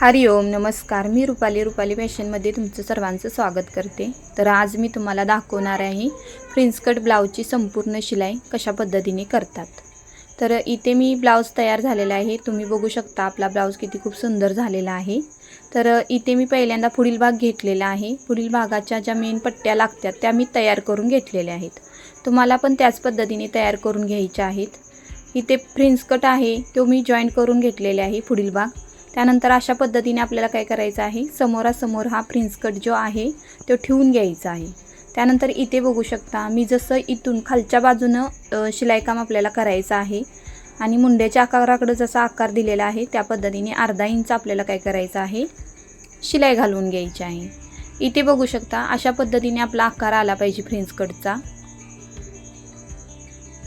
हरिओम नमस्कार. मी रुपाली रुपाली फॅशनमध्ये तुमचं सर्वांचं स्वागत करते. तर आज मी तुम्हाला दाखवणार आहे प्रिन्स कट ब्लाऊजची संपूर्ण शिलाई कशा पद्धतीने करतात. तर इथे मी ब्लाऊज तयार झालेला आहे. तुम्ही बघू शकता आपला ब्लाऊज किती खूप सुंदर झालेला आहे. तर इथे मी पहिल्यांदा पुढील भाग घेतलेला आहे. पुढील भागाच्या ज्या मेन पट्ट्या लागतात त्या मी तयार करून घेतलेल्या आहेत. तुम्हाला पण त्याच पद्धतीने तयार करून घ्यायच्या आहेत. इथे प्रिन्स कट आहे तो मी जॉईंट करून घेतलेले आहे पुढील भाग. त्यानंतर अशा पद्धतीने आपल्याला काय करायचं आहे? समोरासमोर हा प्रिन्स कट जो आहे तो ठेवून घ्यायचा आहे. त्यानंतर इथे बघू शकता मी जसं इथून खालच्या बाजूनं शिलाईकाम आपल्याला करायचं आहे आणि मुंड्याच्या आकाराकडं जसा आकार दिलेला आहे त्या पद्धतीने अर्धा इंच आपल्याला काय करायचं आहे? शिलाई घालून घ्यायची आहे. इथे बघू शकता अशा पद्धतीने आपला आकार आला पाहिजे फ्रेंच कटचा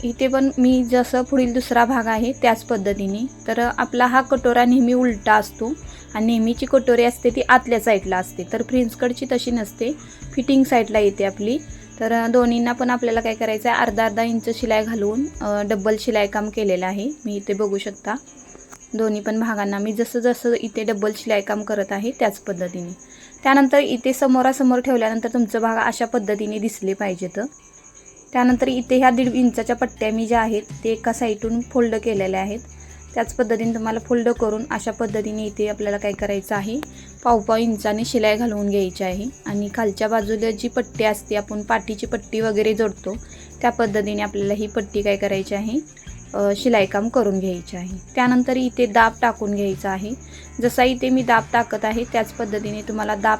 इथे पण मी जसं पुढील दुसरा भाग आहे त्याच पद्धतीने. तर आपला हा कटोरा नेहमी उलटा असतो आणि नेहमीची कटोरी असते ती आतल्या साईडला असते. तर फ्रिन्सकडची तशी नसते फिटिंग साईडला येते आपली. तर दोन्हींना पण आपल्याला काय करायचं आहे अर्धा अर्धा इंच शिलाई घालून डब्बल शिलाई काम केलेलं आहे. मी इथे बघू शकता. दोन्ही पण भागांना मी जसं जसं इथे डब्बल शिलाई काम करत आहे त्याच पद्धतीने. त्यानंतर इथे समोरासमोर ठेवल्यानंतर तुमचं भाग अशा पद्धतीने दिसले पाहिजेत. त्यानंतर इथे ह्या दीड इंचाच्या पट्ट्या मी ज्या आहेत ते एका साईडून फोल्ड केलेल्या आहेत. त्याच पद्धतीने तुम्हाला फोल्ड करून अशा पद्धतीने इथे आपल्याला काय करायचं आहे पाव पाव इंचाने शिलाई घालवून घ्यायची आहे. आणि खालच्या बाजूला जी पट्टी असते आपण पाठीची पट्टी वगैरे जोडतो त्या पद्धतीने आपल्याला ही पट्टी काय करायची आहे शिलाईकाम करून घ्यायची आहे. त्यानंतर इथे दाब टाकून घ्यायचा आहे. जसा इथे मी दाब टाकत आहे त्याच पद्धतीने तुम्हाला दाब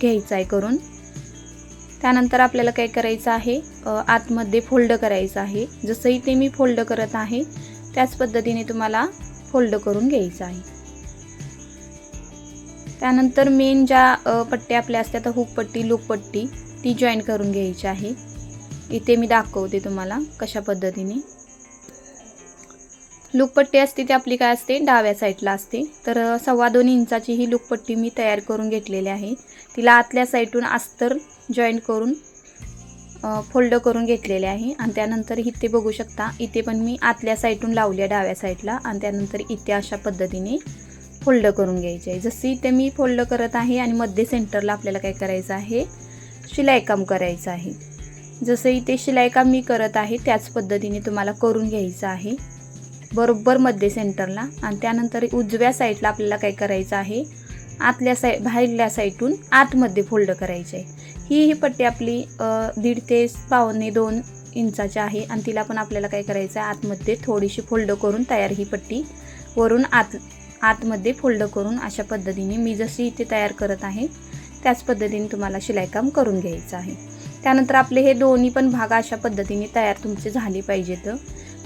घ्यायचा आहे करून. त्यानंतर आपल्याला काय करायचं आहे? आतमध्ये फोल्ड करायचं आहे. जसं इथे मी फोल्ड करत आहे त्याच पद्धतीने तुम्हाला फोल्ड करून घ्यायचं आहे. त्यानंतर मेन ज्या पट्ट्या आपल्या असतात हुक पट्टी लूक पट्टी ती जॉईन करून घ्यायची आहे. इथे मी दाखवते तुम्हाला कशा पद्धतीने. लूकपट्टी असते ती आपली काय असते? डाव्या साईडला असते. तर सव्वा दोन इंचाची ही लूकपट्टी मी तयार करून घेतलेली आहे. तिला आतल्या साईडून अस्तर जॉईंट करून फोल्ड करून घेतलेले आहे. आणि त्यानंतर इथे बघू शकता इथे पण मी आतल्या साईडून लावली आहे डाव्या साईडला. आणि त्यानंतर इथे अशा पद्धतीने फोल्ड करून घ्यायचे आहे. जसं इथे मी फोल्ड करत आहे आणि मध्य सेंटरला आपल्याला काय करायचं आहे? शिलाईकाम करायचं आहे. जसं इथे शिलाईकाम मी करत आहे त्याच पद्धतीने तुम्हाला करून घ्यायचं आहे. बरोबर मध्ये सेंटरला आणि त्यानंतर उजव्या साईडला आपल्याला काय करायचं आहे? आतल्या साई बाहेरल्या साईडून आतमध्ये फोल्ड करायचे आहे. ही ही पट्टी आपली दीड ते पावणे दोन इंचाची आहे आणि तिला पण आपल्याला काय करायचं आहे? आतमध्ये थोडीशी फोल्ड करून तयार ही पट्टी वरून आत आतमध्ये फोल्ड करून अशा पद्धतीने मी जशी इथे तयार करत आहे त्याच पद्धतीने तुम्हाला शिलाईकाम करून घ्यायचं आहे. त्यानंतर आपले हे दोन्ही पण भाग अशा पद्धतीने तयार तुमचे झाले पाहिजेत.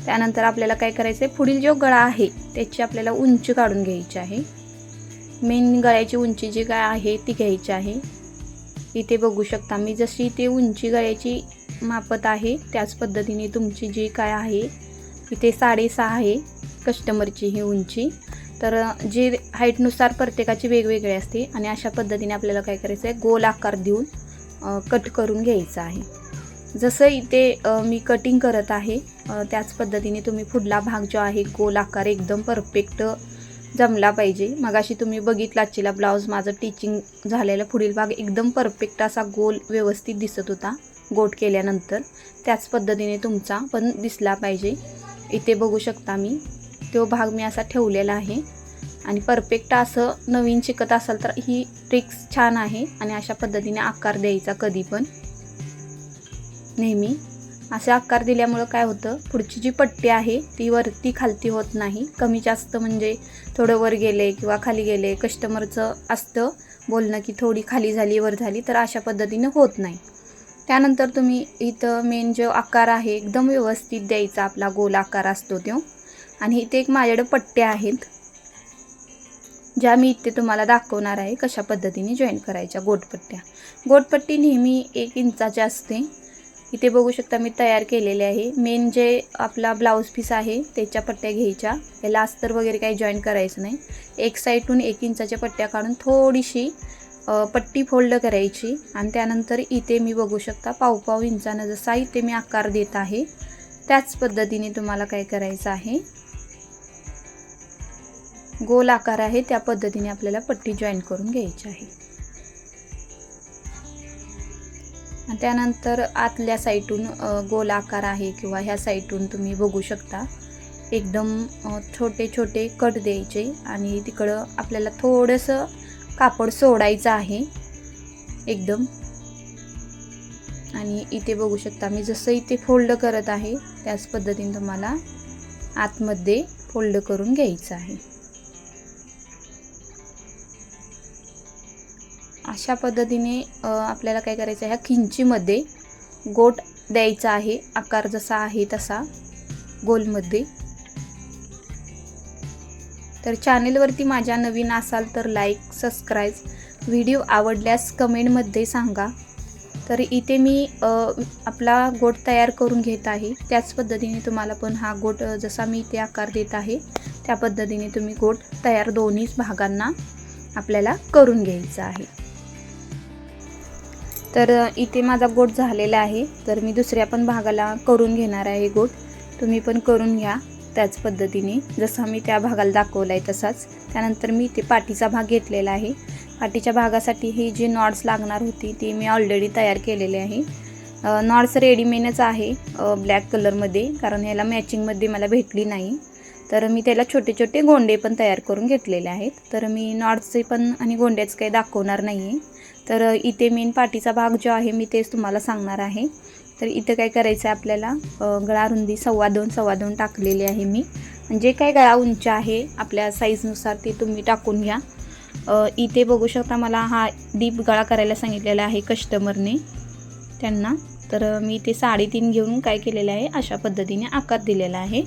त्यानंतर आपल्याला काय करायचं आहे पुढील जो गळा आहे त्याची आपल्याला उंची काढून घ्यायची आहे. मेन गळ्याची उंची जी काय आहे ती घ्यायची आहे. इथे बघू शकता मी जशी इथे उंची गळ्याची मापत आहे त्याच पद्धतीने तुमची जी काय आहे इथे साडेसहा आहे कस्टमरची ही उंची. तर जी हाईटनुसार प्रत्येकाची वेगवेगळी असते आणि अशा पद्धतीने आपल्याला काय करायचं आहे गोल आकार देऊन कट करून घ्यायचं आहे. जसं इथे मी कटिंग करत आहे त्याच पद्धतीने तुम्ही पुढला भाग जो आहे गोल आकार एकदम परफेक्ट जमला पाहिजे. मगाशी तुम्ही बघितला चिला ब्लाऊज माझं टीचिंग झालेलं पुढील भाग एकदम परफेक्ट असा गोल व्यवस्थित दिसत होता गोट केल्यानंतर. त्याच पद्धतीने तुमचा पण दिसला पाहिजे. इथे बघू शकता मी तो भाग मी असा ठेवलेला आहे. आणि परफेक्ट असं नवीन शिकत असाल तर ही ट्रिक्स छान आहे आणि अशा पद्धतीने आकार द्यायचा कधी पण. नेहमी. असे आकार दिल्यामुळं काय होतं पुढची जी पट्टी आहे ती वरती खालती होत नाही. कमी जास्त म्हणजे थोडं वर गेले किंवा खाली गेले कस्टमरचं असतं बोलणं की थोडी खाली झाली वर झाली तर अशा पद्धतीनं होत नाही. त्यानंतर तुम्ही इथं मेन जो आकार आहे एकदम व्यवस्थित द्यायचा आपला गोल आकार असतो तो. आणि इथे एक माझ्याकडे पट्ट्या आहेत ज्या मी इथे तुम्हाला दाखवणार आहे कशा पद्धतीने जॉईन करायच्या गोटपट्ट्या. गोटपट्टी नेहमी एक इंचाची असते. इथे बघू शकता मी तयार केलेले आहे. मेन जे आपला ब्लाऊज पीस आहे त्याच्या पट्ट्या घ्यायच्या. याला अस्तर वगैरे काही जॉईन करायचं नाही. एक साईडून एक इंचाच्या पट्ट्या काढून थोडीशी पट्टी फोल्ड करायची. आणि त्यानंतर इथे मी बघू शकता पावपाव इंचानं जसा इथे मी आकार देत आहे त्याच पद्धतीने तुम्हाला काय करायचं आहे. गोल आकार आहे त्या पद्धतीने आपल्याला पट्टी जॉईन करून घ्यायची आहे. त्यानंतर आतल्या साईटून गोल आकार आहे किंवा ह्या साईटून तुम्ही बघू शकता. एकदम छोटे छोटे कट द्यायचे आणि तिकडं आपल्याला थोडंसं कापड सोडायचं आहे. एकदम. आणि इथे बघू शकता मी जसं इथे फोल्ड करत आहे त्याच पद्धतीने तुम्हाला आतमध्ये फोल्ड करून घ्यायचं आहे. अशा पद्धतीने आपल्याला काय करायचं आहे? ह्या खिंचीमध्ये गोट द्यायचा आहे. आकार जसा आहे तसा गोलमध्ये. तर चॅनेलवरती माझ्या नवीन असाल तर लाईक सबस्क्राईब. व्हिडिओ आवडल्यास कमेंटमध्ये सांगा. तर इथे मी आपला गोट तयार करून घेत आहे. त्याच पद्धतीने तुम्हाला पण हा गोट जसा मी इथे आकार देत आहे त्या पद्धतीने तुम्ही गोट तयार दोन्हीच भागांना आपल्याला करून घ्यायचा आहे. तर इथे माझा गोट झालेला आहे. तर मी दुसऱ्या पण भागाला करून घेणार आहे गोट. तुम्ही पण करून घ्या त्याच पद्धतीने. जसा मी त्या भागाला दाखवला आहे तसाच. त्यानंतर मी इथे पाठीचा भाग घेतलेला आहे. पाठीच्या भागासाठी ही जी नॉट्स लागणार होती ती मी ऑलरेडी तयार केलेली आहे. नॉट्स रेडीमेडच आहे ब्लॅक कलरमध्ये. कारण ह्याला मॅचिंगमध्ये मला भेटली नाही. तर मी त्याला छोटे छोटे गोंडे पण तयार करून घेतलेले आहेत. तर मी नॉट्सचे पण आणि गोंड्याचं काही दाखवणार नाही आहे तर इथे मेन पाठीचा भाग जो आहे मी तेच तुम्हाला सांगणार आहे. तर इथं काय करायचं आहे आपल्याला गळा रुंदी सव्वा दोन सव्वा दोन टाकलेली आहे मी. म्हणजे काय गळा उंच आहे आपल्या साईजनुसार ते तुम्ही टाकून घ्या. इथे बघू शकता मला हा डीप गळा करायला सांगितलेला आहे कस्टमरने त्यांना. तर मी ते साडेतीन घेऊन काय केलेलं आहे? अशा पद्धतीने आकार दिलेला आहे.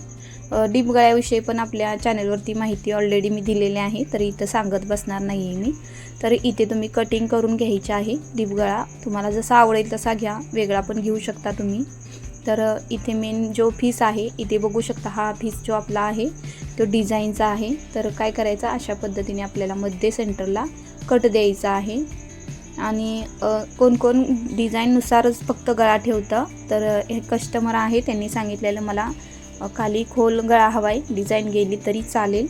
अ, डीप गळ्याविषयी पण आपल्या चॅनलवरती माहिती ऑलरेडी मी दिलेली आहे तर इथं सांगत बसणार नाही आहे मी. तर इथे तुम्ही कटिंग करून घ्यायची आहे डीप गळा तुम्हाला जसा आवडेल तसा घ्या वेगळा पण घेऊ शकता तुम्ही. तर इथे मेन जो फीस आहे इथे बघू शकता हा फीस जो आपला आहे तो डिझाईनचा आहे. तर काय करायचं अशा पद्धतीने आपल्याला मध्ये सेंटरला कट द्यायचा आहे. आणि कोण कोण डिझाईननुसारच फक्त गळा ठेवतं तर हे कस्टमर आहे त्यांनी सांगितलेलं मला. खाली खोल गळा हवा आहे डिझाईन गेली तरी चालेल.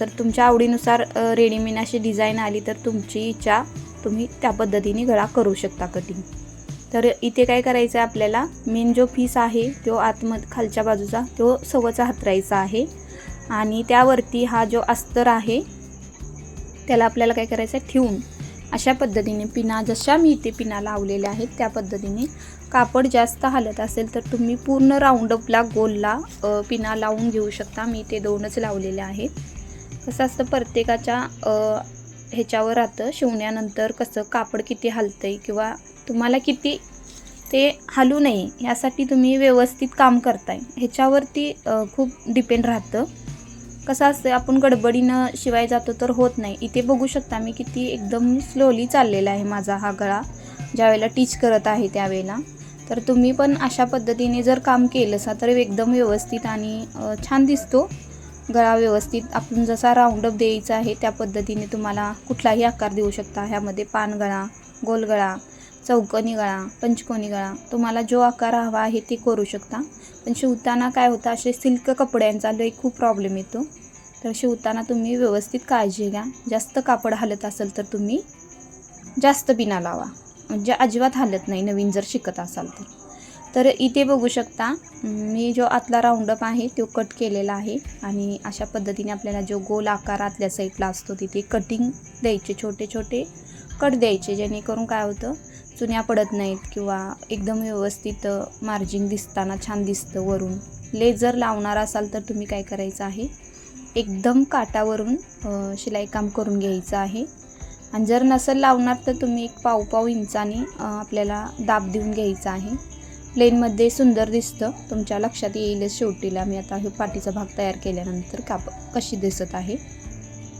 तर तुमच्या आवडीनुसार रेडीमेड अशी डिझाईन आली तर तुमची इच्छा तुम्ही त्या पद्धतीने गळा करू शकता कटिंग तर इथे काय करायचं आहे आपल्याला मेन जो पीस आहे तो आतम खालच्या बाजूचा तो सवचा हातरायचा आहे. आणि त्यावरती हा जो अस्तर आहे त्याला आपल्याला काय करायचं आहे ठेवून अशा पद्धतीने पिना जशा मी इथे पिना लावलेल्या आहेत त्या पद्धतीने कापड जास्त हालत असेल तर तुम्ही पूर्ण राऊंडअपला गोलला पिना लावून घेऊ शकता. मी ते दोनच लावलेले आहेत कसं असतं प्रत्येकाच्या ह्याच्यावर राहतं. शिवण्यानंतर कसं कापड किती हलतं आहे किंवा तुम्हाला किती ते हलू नये यासाठी तुम्ही व्यवस्थित काम करताय. ह्याच्यावरती खूप डिपेंड राहतं. कसं असतं आपण गडबडीनं शिवाय जातो तर होत नाही. इथे बघू शकता मी किती एकदम स्लोली चाललेला आहे माझा हा गळा. ज्यावेळेला टीच करत आहे त्यावेळेला. तर तुम्ही पण अशा पद्धतीने जर काम केलं असा तर एकदम व्यवस्थित आणि छान दिसतो. गळा व्यवस्थित. आपण जसा राऊंडअप द्यायचा आहे त्या पद्धतीने तुम्हाला कुठलाही आकार देऊ शकता. ह्यामध्ये पानगळा गोलगळा गळा चौकोनी गळा पंचकोनी गळा तुम्हाला जो आकार हवा आहे ते करू शकता. पण शिवताना काय होतं असे सिल्क कपड्यांचा लई खूप प्रॉब्लेम येतो. तर शिवताना तुम्ही व्यवस्थित काळजी घ्या. जास्त कापड हलत असेल तर तुम्ही जास्त बिना लावा. म्हणजे अजिबात हलत नाही नवीन जर शिकत असाल तर. तर इथे बघू शकता मी जो आतला राऊंडअप आहे तो कट केलेला आहे आणि अशा पद्धतीने आपल्याला जो गोल आकार आतल्या साईडला असतो तिथे कटिंग द्यायचे छोटे छोटे कट द्यायचे जेणेकरून काय होतं चुन्या पडत नाहीत किंवा एकदम व्यवस्थित मार्जिंग दिसताना छान दिसतं वरून. लेझर लावणार असाल तर तुम्ही काय करायचं आहे एकदम काटावरून शिलाई काम करून घ्यायचं आहे. आणि जर नसेल लावणार तर तुम्ही एक पाव पाव इंचाने आपल्याला दाब देऊन घ्यायचा आहे. प्लेनमध्ये सुंदर दिसतं. तुमच्या लक्षात येईलच शेवटीला. मी आता हे पाठीचा भाग तयार केल्यानंतर काप कशी दिसत आहे.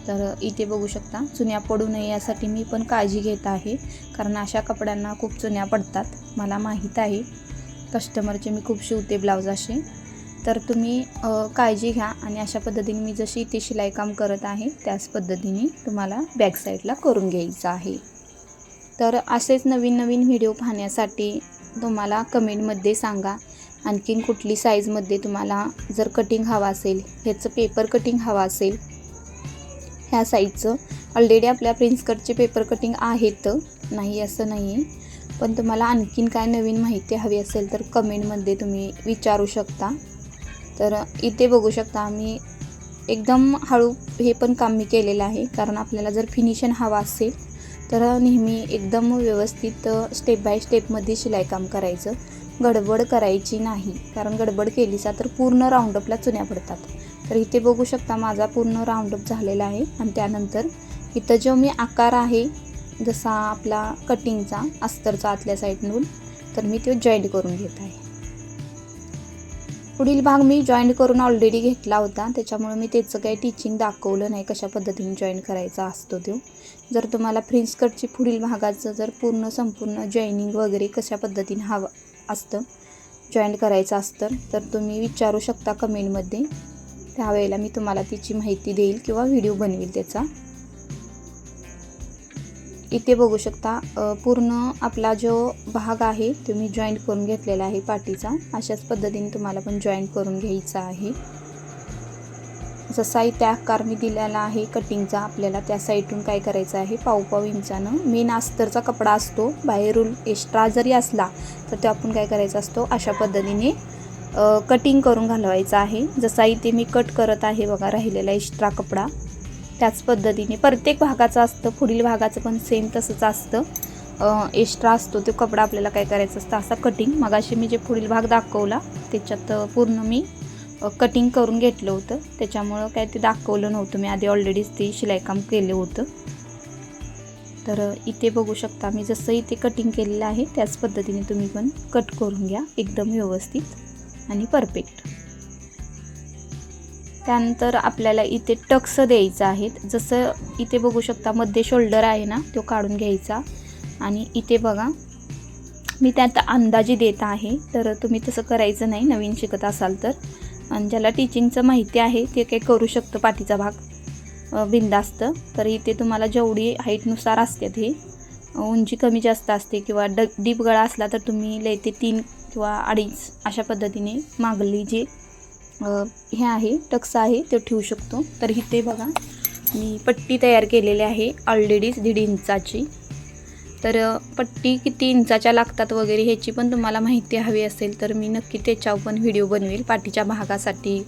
तर इथे बघू शकता. चुन्या पडू नये यासाठी मी पण काळजी घेत आहे. कारण अशा कपड्यांना खूप चुन्या पडतात. मला माहीत आहे. कस्टमरचे मी खूप शिवते ब्लाऊज असे. तर तुम्ही काळजी घ्या आणि अशा पद्धतीने मी जशी इथे शिलाई काम करत आहे त्याच पद्धतीने तुम्हाला बॅक साईडला करून घ्यायचं आहे. तर असेच नवीन नवीन व्हिडिओ पाहण्यासाठी तुम्हाला कमेंटमध्ये सांगा. आणखीन कुठली साईजमध्ये तुम्हाला जर कटिंग हवा असेल ह्याचं पेपर कटिंग हवा असेल ह्या साईजचं ऑलरेडी आपल्या प्रिन्सकटचे पेपर कटिंग आहेत नाही असं नाही आहे पण तुम्हाला आणखीन काय नवीन माहिती हवी असेल तर कमेंटमध्ये तुम्ही विचारू शकता. तर इथे बघू शकता आम्ही एकदम हळू हे पण काम मी केलेलं आहे. कारण आपल्याला जर फिनिशन हवा असेल तर नेहमी एकदम व्यवस्थित स्टेप बाय स्टेपमध्ये शिलाई काम करायचं. गडबड करायची नाही. कारण गडबड केलीसा तर पूर्ण राऊंडअपला चुन्या पडतात. तर इथे बघू शकता माझा पूर्ण राऊंडअप झालेला आहे. आणि त्यानंतर इथं जो मी आकार आहे जसा आपला कटिंगचा अस्तरचा आतल्या साईडकडून तर मी तो जॉईंट करून घेत आहे. पुढील भाग मी जॉईंट करून ऑलरेडी घेतला होता. त्याच्यामुळे मी त्याचं काही टीचिंग दाखवलं नाही कशा पद्धतीने जॉईन करायचा असतो तो जर तुम्हाला फ्रिन्स कटची पुढील भागाचं जर पूर्ण संपूर्ण जॉईनिंग वगैरे कशा पद्धतीने हवं असतं जॉईंट करायचं असतं तर तुम्ही विचारू शकता कमेंटमध्ये त्यावेळेला मी तुम्हाला तिची माहिती देईल किंवा व्हिडिओ बनवेल त्याचा. इथे बघू शकता पूर्ण आपला जो भाग आहे तो मी जॉईंट करून घेतलेला आहे पाठीचा. अशाच पद्धतीने तुम्हाला पण जॉईंट करून घ्यायचा आहे. जसाही त्या आकार मी दिलेला आहे कटिंगचा आपल्याला त्या साईडून काय करायचं आहे पाऊ इंचानं. मेन अस्तरचा कपडा असतो बाहेरून एक्स्ट्रा जरी असला तर तो आपण काय करायचा असतो अशा पद्धतीने कटिंग करून घालवायचा आहे. जसा इथे मी कट करत आहे बघा राहिलेला एक्स्ट्रा कपडा. त्याच पद्धतीने. प्रत्येक भागाचं असतं पुढील भागाचं पण सेम तसंच असतं. एक्स्ट्रा असतो तो कपडा आपल्याला काय करायचं असतं असा कटिंग मगाशी मी जे पुढील भाग दाखवला त्याच्यात पूर्ण मी कटिंग करून घेतलं होतं. त्याच्यामुळं काय ते दाखवलं नव्हतं. मी आधी ऑलरेडीच ते शिलाईकाम केलं होतं. तर इथे बघू शकता मी जसं इथे कटिंग केलेलं आहे त्याच पद्धतीने तुम्ही पण कट करून घ्या एकदम व्यवस्थित आणि परफेक्ट त्यानंतर आपल्याला इथे टक्स द्यायचं आहेत जसं इथे बघू शकता मध्ये शोल्डर आहे ना तो काढून घ्यायचा. आणि इथे बघा मी त्यात अंदाजे देत आहे. तर तुम्ही तसं करायचं नाही नवीन शिकत असाल तर. आणि ज्याला टीचिंगचं माहिती आहे ते काही करू शकतं पाठीचा भाग. बिंदास्त तर इथे तुम्हाला जेवढी हाईटनुसार असतात हे उंची कमी जास्त असते किंवा ड डीप गळा असला तर तुम्ही लय ते तीन किंवा अडीच अशा पद्धतीने मागली जे हे आहे टक्स आहे ते ठेवू शकतो. तर इथे बघा. मी पट्टी तयार केलेली आहे ऑलरेडीच दीड इंचाची. तर पट्टी किती इंचाच्या लागतात वगैरे ह्याची पण तुम्हाला माहिती हवी असेल तर मी नक्की त्याच्यावर पण व्हिडिओ बनवेल. पाठीच्या भागासाठी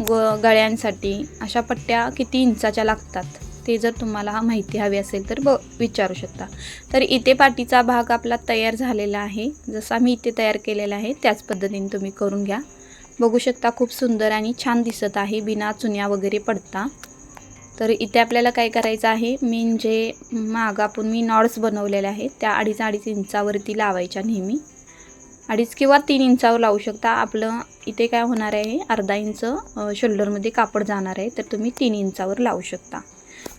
ग गळ्यांसाठी अशा पट्ट्या किती इंचाच्या लागतात ते जर तुम्हाला माहिती हवी असेल तर ब विचारू शकता. तर इथे पाठीचा भाग आपला तयार झालेला आहे. जसा मी इथे तयार केलेला आहे त्याच पद्धतीने तुम्ही करून घ्या. बघू शकता खूप सुंदर आणि छान दिसत आहे बिना चुन्या वगैरे पडता. तर इथे आपल्याला काय करायचं आहे मेन जे माग आपण मी नॉड्स बनवलेले आहेत त्या अडीच अडीच इंचावरती लावायच्या नेहमी. अडीच किंवा तीन इंचावर लावू शकता. आपलं इथे काय होणार आहे अर्धा इंच शोल्डरमध्ये कापड जाणार आहे तर तुम्ही तीन इंचावर लावू शकता.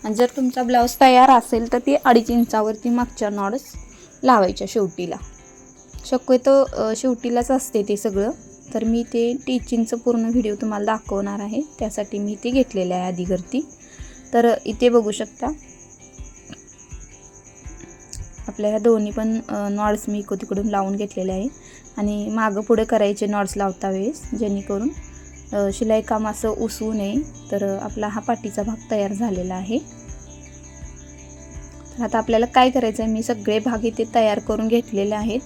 आणि जर तुमचा ब्लाऊज तयार असेल तर ती अडीच इंचावरती मागच्या नॉड्स लावायच्या शेवटीला. शक्यतो शेवटीलाच असते ते सगळं. तर मी ते टीचिंगचं पूर्ण व्हिडिओ तुम्हाला दाखवणार आहे. त्यासाठी मी ते घेतलेलं आहे आधीवरती तर इथे बघू शकता. आपल्या ह्या दोन्ही पण नॉड्स मी इको तिकडून लावून घेतलेले आहे. आणि मागं पुढे करायचे नॉड्स लावता वेळेस जेणेकरून शिलाई काम असं उसवू नये. तर आपला हा पाठीचा भाग तयार झालेला आहे. तर आता आपल्याला काय करायचं आहे मी सगळे भाग इथे तयार करून घेतलेले आहेत.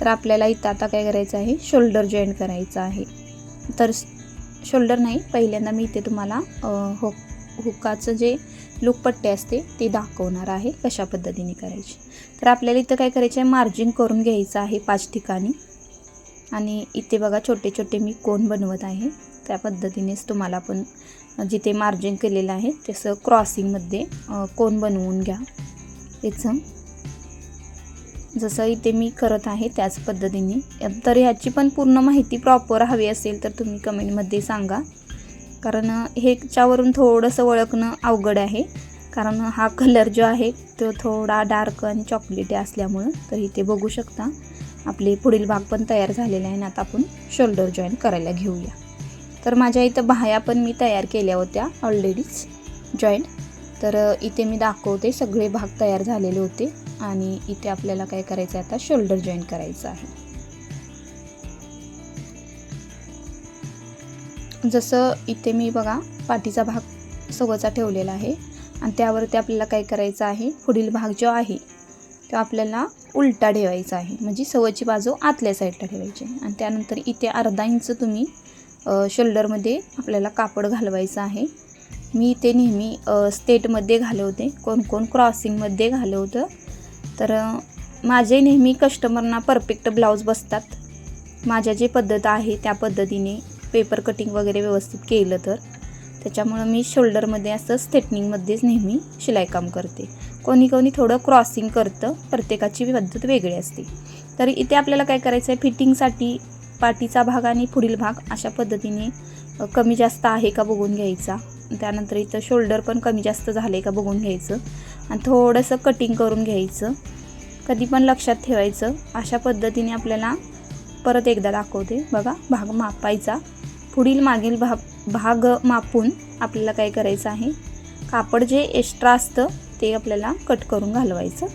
तर आपल्याला इथं आता काय करायचं आहे? शोल्डर जॉईंट करायचं आहे. तर शोल्डर नाही पहिल्यांदा मी इथे तुम्हाला अ, हो हुकाचं जे लुकपट्टे असते ते दाखवणार आहे कशा पद्धतीने करायची. तर आपल्याला इथं काय करायचं आहे मार्जिन करून घ्यायचं आहे पाच ठिकाणी. आणि इथे बघा छोटे छोटे मी कोण बनवत आहे. त्या पद्धतीनेच तुम्हाला पण जिथे मार्जिन केलेलं आहे तसं क्रॉसिंगमध्ये कोण बनवून घ्या. याचं. जसं इथे मी करत आहे त्याच पद्धतीने. तर ह्याची पण पूर्ण माहिती प्रॉपर हवी असेल तर तुम्ही कमेंटमध्ये सांगा. कारण ह्याच्यावरून थोडंसं ओळखणं अवघड आहे. कारण हा कलर जो आहे तो थोडा डार्क आणि चॉकलेटी असल्यामुळं तर इथे बघू शकता. आपले पुढील भाग पण तयार झालेले आहे आणि आता आपण शोल्डर जॉईन करायला घेऊया. तर माझ्या इथं बाह्या पण मी तयार केल्या होत्या ऑलरेडीच जॉईंट तर इथे मी दाखवते सगळे भाग तयार झालेले होते. आणि इथे आपल्याला काय करायचं आहे आता? शोल्डर जॉईन करायचं आहे. जसं इथे मी बघा पाठीचा भाग सवचा ठेवलेला आहे आणि त्यावरती आपल्याला काय करायचं आहे? पुढील भाग जो आहे तो आपल्याला उलटा ठेवायचा आहे. म्हणजे सवची बाजू आतल्या साईडला ठेवायची आहे. आणि त्यानंतर इथे अर्धा इंच तुम्ही शोल्डरमध्ये आपल्याला कापड घालवायचं आहे. मी ते नेहमी स्टेटमध्ये घालवते. कोण कोण क्रॉसिंगमध्ये घालवतं तर माझे नेहमी कस्टमरना परफेक्ट ब्लाऊज बसतात. माझ्या जे पद्धत आहे त्या पद्धतीने पेपर कटिंग वगैरे व्यवस्थित केलं तर. त्याच्यामुळं मी शोल्डरमध्ये असं स्टेटनिंगमध्येच नेहमी शिलाईकाम करते. कोणी कोणी थोडं क्रॉसिंग करतं प्रत्येकाची पद्धत वेगळी असते. तर इथे आपल्याला काय करायचं आहे फिटिंगसाठी पाठीचा भाग आणि पुढील भाग अशा पद्धतीने कमी जास्त आहे का बघून घ्यायचा. त्यानंतर इथं शोल्डर पण कमी जास्त झालं आहे का बघून घ्यायचं. आणि थोडंसं कटिंग करून घ्यायचं. कधी पण लक्षात ठेवायचं. अशा पद्धतीने आपल्याला परत एकदा दाखवते. बघा भाग मापायचा. पुढील मागील भा भाग मापून आपल्याला काय करायचं आहे? कापड जे एक्स्ट्रा असतं ते आपल्याला कट करून घालवायचं.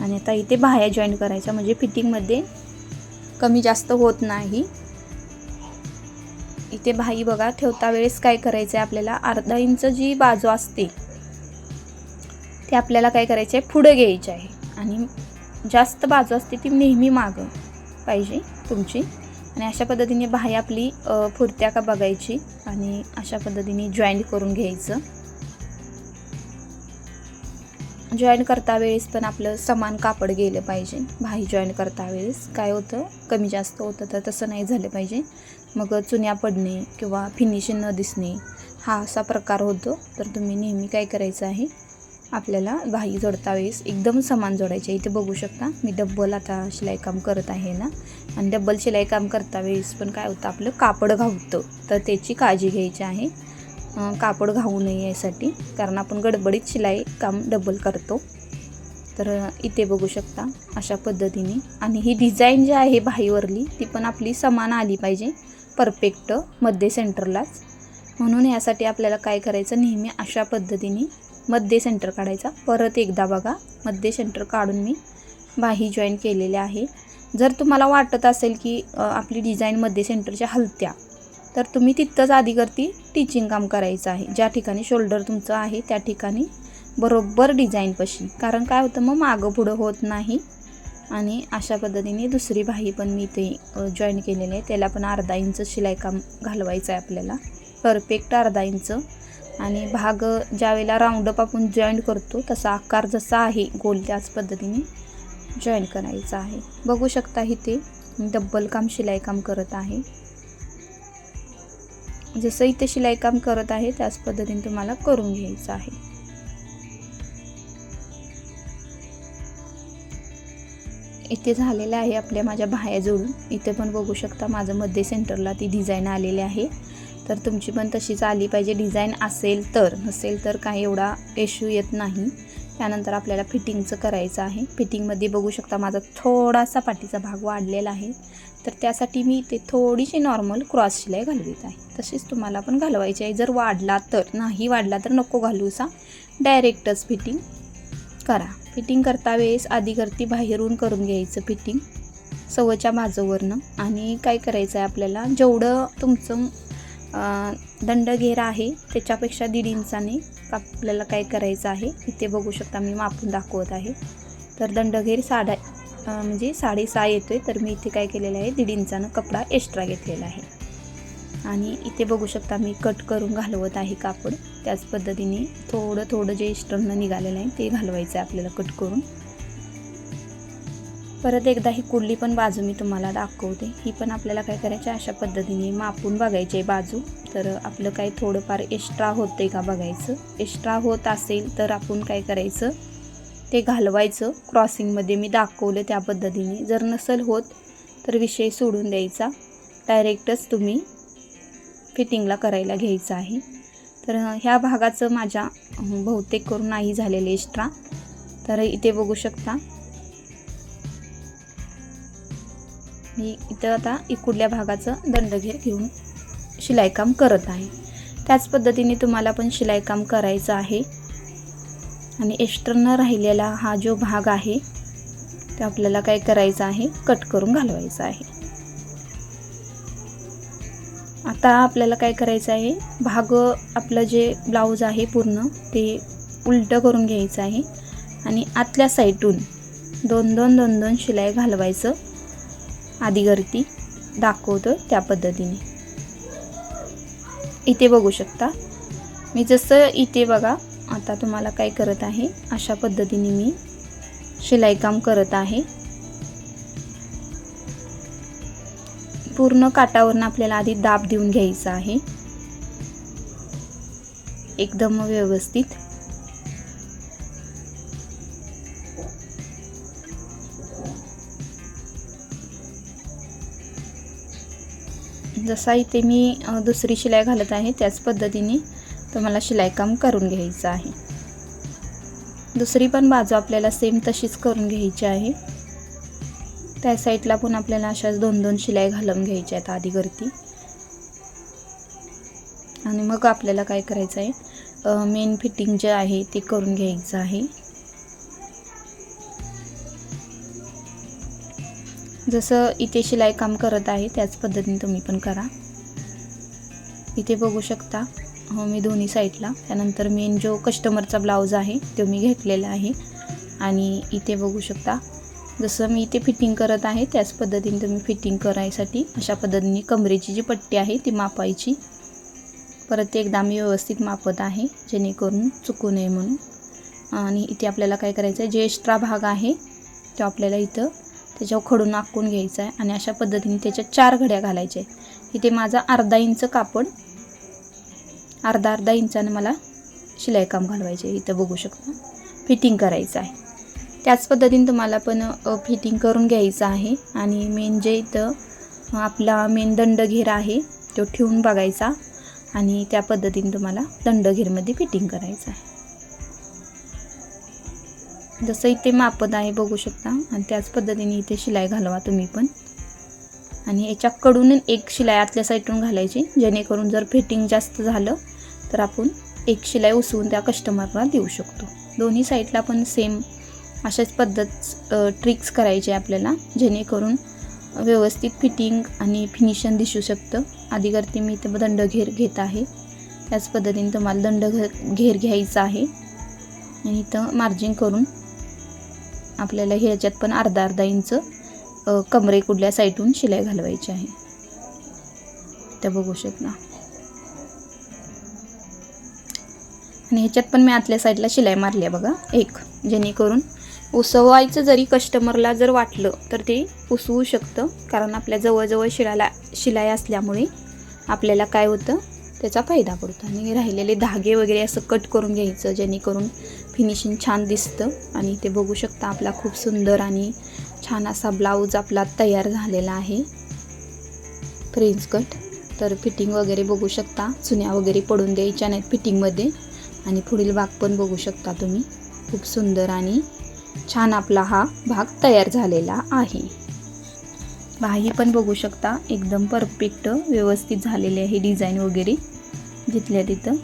आणि आता इथे बाह्या जॉईन करायच्या म्हणजे फिटिंगमध्ये कमी जास्त होत नाही. इथे भाई बघा ठेवता वेळेस काय करायचं आहे आपल्याला? अर्धा इंच जी बाजू असते ते आपल्याला काय करायचं आहे पुढं घ्यायची आहे. आणि जास्त बाजू असते ती नेहमी मागं पाहिजे तुमची. आणि अशा पद्धतीने बाही आपली फुरत्या का बघायची आणि अशा पद्धतीने जॉईंट करून घ्यायचं. जॉईन करता वेळेस पण आपलं समान कापड गेलं पाहिजे. भाई जॉईन करता वेळेस. काय होतं? कमी जास्त होतं तर तसं नाही झालं पाहिजे. मग चुन्या पडणे किंवा फिनिशिंग न दिसणे हा असा प्रकार होतो. तर तुम्ही नेहमी काय करायचं आहे? आपल्याला बाही जोडता वेळेस एकदम समान जोडायचे. इथे बघू शकता मी डब्बल आता शिलाई काम करत आहे ना. आणि डब्बल शिलाई काम करता वेळेस पण काय होतं आपलं कापड घावतं. तर त्याची काळजी घ्यायची आहे. कापड घावू नये यासाठी कारण आपण गडबडीत शिलाई काम डबल करतो. तर इथे बघू शकता अशा पद्धतीने. आणि ही डिझाईन जी आहे बाहीवरली ती पण आपली समान आली पाहिजे परफेक्टमध्ये सेंटरलाच म्हणून यासाठी आपल्याला काय करायचं नेहमी अशा पद्धतीने मध्ये सेंटर काढायचा. परत एकदा बघा मध्ये सेंटर काढून मी बाही जॉईन केलेले आहे. जर तुम्हाला वाटत असेल की आपली डिझाईन मध्ये सेंटरच्या हलत्या तर तुम्ही तिथंच आधीवरती टिचिंग काम करायचं आहे. ज्या ठिकाणी शोल्डर तुमचं आहे त्या ठिकाणी बरोबर डिझाईनपाशी कारण काय होतं मग मागं पुढं होत नाही. आणि अशा पद्धतीने दुसरी बाही पण मी ते जॉईन केलेली आहे. त्याला पण अर्धा इंच शिलाईकाम घालवायचं आहे आपल्याला. परफेक्ट अर्धा इंच आणि भाग ज्यावेळेला राऊंडअप आपण जॉईंट करतो तसा आकार जसा आहे गोल त्याच पद्धतीने जॉईन करायचा आहे. बघू शकता इथे डब्बल काम शिलाईकाम करत आहे. जसं इथे शिलाईकाम करत आहे त्याच पद्धतीने तुम्हाला करून घ्यायचं आहे. इथे झालेलं आहे आपल्या माझ्या बाह्या जोडून इथे पण बघू शकता माझं मध्ये सेंटरला ती डिझाईन आलेली आहे. तर तुमची पण तशीच आली पाहिजे. डिझाईन असेल तर नसेल तर काही एवढा इश्यू येत नाही. त्यानंतर आपल्याला फिटिंगचं करायचं आहे. फिटिंगमध्ये बघू शकता माझा थोडासा पाठीचा भाग वाढलेला आहे. तर त्यासाठी मी ते थोडीशी नॉर्मल क्रॉस शिलाई घालवीत आहे. तशीच तुम्हाला पण घालवायची आहे. जर वाढला तर नाही वाढला तर नको घालूसा. डायरेक्टच फिटिंग करा. फिटिंग करता वेळेस आधी करती बाहेरून करून घ्यायचं फिटिंग सवच्या बाजूवरनं. आणि काय करायचं आहे आपल्याला? जेवढं तुमचं दंड दंडघेर आहे. त्याच्यापेक्षा दीड इंचाने आपल्याला काय करायचं आहे इथे बघू शकता मी मापून दाखवत आहे. तर दंडघेर साडा म्हणजे साडेसहा येतो आहे तर मी इथे काय केलेलं आहे दीड इंचानं कपडा एक्स्ट्रा घेतलेला आहे. आणि इथे बघू शकता मी कट करून घालवत आहे कापड. त्याच पद्धतीने थोडं थोडं जे एक्स्ट्रनं निघालेलं आहे ते घालवायचं आहे आपल्याला कट करून. परत एकदा ही कुर्ली पण बाजू मी तुम्हाला दाखवते. ही पण आपल्याला काय करायचं अशा पद्धतीने मापून बघायची आहे बाजू. तर आपलं काय थोडंफार एक्स्ट्रा होतं आहे का बघायचं. एक्स्ट्रा होत असेल तर आपण काय करायचं? ते घालवायचं. क्रॉसिंगमध्ये मी दाखवलं त्या पद्धतीने. जर नसेल होत तर विषय सोडून द्यायचा. डायरेक्टच तुम्ही फिटिंगला करायला घ्यायचं आहे. तर ह्या भागाचं माझ्या बहुतेक करून नाही झालेले एक्स्ट्रा तर इथे बघू शकता. मी इथं आता इकुडल्या भागाचं दंडघेर घेऊन शिलाईकाम करत आहे. त्याच पद्धतीने तुम्हाला पण शिलाईकाम करायचं आहे. आणि एक्स्ट्रनं राहिलेला हा जो भाग आहे तो आपल्याला काय करायचं आहे? कट करून घालवायचा आहे. आता आपल्याला काय करायचं आहे? भाग आपलं जे ब्लाऊज आहे पूर्ण ते उलटं करून घ्यायचं आहे. आणि आतल्या साईडून दोन दोन दोन दोन शिलाई घालवायचं. आधीवरती दाखवतो त्या पद्धतीने. इथे बघू शकता. मी जसं इथे बघा आता तुम्हाला काय करत आहे अशा पद्धतीने मी शिलाईकाम करत आहे. पूर्ण काटावरनं आपल्याला आधी दाब देऊन घ्यायचा आहे. एकदम व्यवस्थित. जसा इथे मी दुसरी शिलाई घालत आहे त्याच पद्धतीने तुम्हाला शिलाईकाम करून घ्यायचं आहे. दुसरी पण बाजू आपल्याला सेम तशीच करून घ्यायची आहे. त्या साईडला पण आपल्याला अशाच दोन दोन शिलाई घालून घ्यायच्या आहेत आधीवरती. आणि मग आपल्याला काय करायचं आहे मेन फिटिंग जे आहे ते करून घ्यायचं आहे. जसं इथे शिलाई काम करत आहे त्याच पद्धतीने तुम्ही पण करा. इथे बघू शकता हो मी दोन्ही साईडला. त्यानंतर मेन जो कस्टमरचा ब्लाऊज आहे तो मी घेतलेला आहे. आणि इथे बघू शकता जसं मी इथे फिटिंग करत आहे त्याच पद्धतीने तुम्ही फिटिंग करायसाठी अशा पद्धतीने कमरेची जी पट्टी आहे ती मापायची. परत एकदा मी व्यवस्थित मापत आहे जेणेकरून चुकू नये म्हणून. आणि इथे आपल्याला काय करायचं आहे जे एक्स्ट्रा भाग आहे तो आपल्याला इथं त्याच्यावर खडून आखून घ्यायचा आहे आणि अशा पद्धतीने त्याच्यात चार घड्या घालायच्या आहेत. इथे माझा अर्धा इंच कापड अर्धा अर्धा इंचानं मला शिलाईकाम घालवायचे इथं बघू शकता. फिटिंग करायचं आहे. त्याच पद्धतीने तुम्हाला पण फिटिंग करून घ्यायचं आहे. आणि मेन जे इथं आपला मेन दंडघेर आहे तो ठेवून बघायचा. आणि त्या पद्धतीने तुम्हाला दंडघेरमध्ये फिटिंग करायचं आहे. जसं इथे मापद आहे बघू शकता. आणि त्याच पद्धतीने इथे शिलाई घालवा तुम्ही पण. आणि याच्याकडून एक शिलाई आतल्या साईडून घालायची जेणेकरून जर फिटिंग जास्त झालं तर आपण एक शिलाई उसवून त्या कस्टमरला देऊ शकतो. दोन्ही साईडला पण सेम अशाच पद्धत ट्रिक्स करायचे आपल्याला जेणेकरून व्यवस्थित फिटिंग आणि फिनिशन दिसू शकतं. आधी करते मी इथं दंड घेर घेत आहे. त्याच पद्धतीने तुम्हाला दंड घेर घ्यायचा आहे. आणि इथं मार्जिन करून आपल्याला ह्याच्यात पण अर्धा अर्धा इंच कमरे कुठल्या साईडून शिलाई घालवायची आहे. त्या बघू शकता. आणि ह्याच्यात पण मी आतल्या साईडला शिलाई मारली आहे बघा एक. जेणेकरून उसवायचं जरी कस्टमरला जर वाटलं तर ते उसवू शकतं. कारण आपल्या जवळजवळ शिलाला शिलाई असल्यामुळे आपल्याला काय होतं? त्याचा फायदा पडतो. आणि राहिलेले धागे वगैरे असं कट करून घ्यायचं जेणेकरून फिनिशिंग छान दिसतं आणि ते बघू शकता आपला खूप सुंदर आणि छान असा ब्लाऊज आपला तयार झालेला आहे. फ्रेंच कट तर फिटिंग वगैरे बघू शकता. चुन्या वगैरे पडून द्यायच्या नाहीत फिटिंगमध्ये आणि पुढील भाग पण बघू शकता तुम्ही. खूप सुंदर आणि छान आपला हा भाग तयार झालेला आहे. बाही पण बघू शकता. एकदम परफेक्ट व्यवस्थित झालेली आहे डिझाईन वगैरे. जिथल्या तिथं.